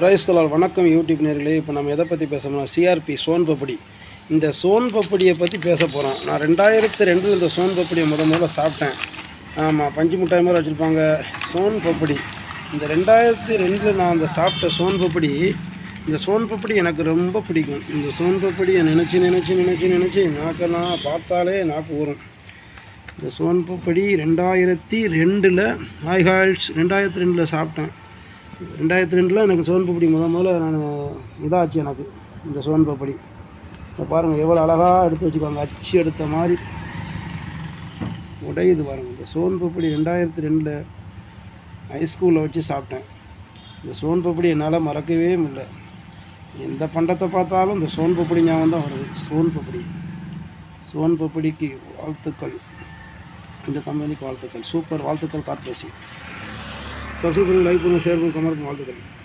பிரைஸ்தலால் வணக்கம் யூடியூப் நேர்களே இப்போ நம்ம எதை பற்றி பேசணும்னா சிஆர்பி சோன் பப்படி. இந்த சோன் பப்படியை பற்றி பேச போகிறோம் நான் ரெண்டாயிரத்து ரெண்டில் இந்த சோன் பப்படியை முத முதல்ல சாப்பிட்டேன். ஆமாம் பஞ்சு மிட்டாய் மாதிரி வச்சுருப்பாங்க. சோன் பப்படி. இந்த ரெண்டாயிரத்தி ரெண்டில் நான் அந்த சாப்பிட்ட சோன் பப்படி இந்த சோன் பப்படி எனக்கு ரொம்ப பிடிக்கும். இந்த சோன் பப்படியை நினச்சி நினச்சி நினச்சி நினச்சி நாக்கெல்லாம் பார்த்தாலே நாக்கு ஊறும். இந்த சோன் பப்படி ரெண்டாயிரத்தி ரெண்டில் ஹாய்ஹால்ஸ் ரெண்டாயிரத்து ரெண்டில் சாப்பிட்டேன். ரெண்டாயிரத்தி ரெண்டில் எனக்கு சோன் பப்படி முத முதல்ல நான் இதாச்சு எனக்கு இந்த சோன் பப்படி இதை பாருங்கள் எவ்வளோ அழகாக எடுத்து வச்சுக்கோங்க அச்சு எடுத்த மாதிரி. உடையுது பாருங்கள் இந்த சோன் பப்படி ரெண்டாயிரத்தி ரெண்டில் ஹைஸ்கூலில் வச்சு சாப்பிட்டேன். இந்த சோன் பப்படி என்னால் மறக்கவே முடியல. எந்த பண்டத்தை பார்த்தாலும் இந்த சோன் பப்படி ஞாபகம் தான் வருது. சோன் பப்படி சோன் பப்படிக்கு வாழ்த்துக்கள். இந்த கம்பெனிக்கு வாழ்த்துக்கள். சூப்பர் வாழ்த்துக்கள் கார்பரேஷன் सरसों पर लड़ाई पर शेर पर कमर पर माल दे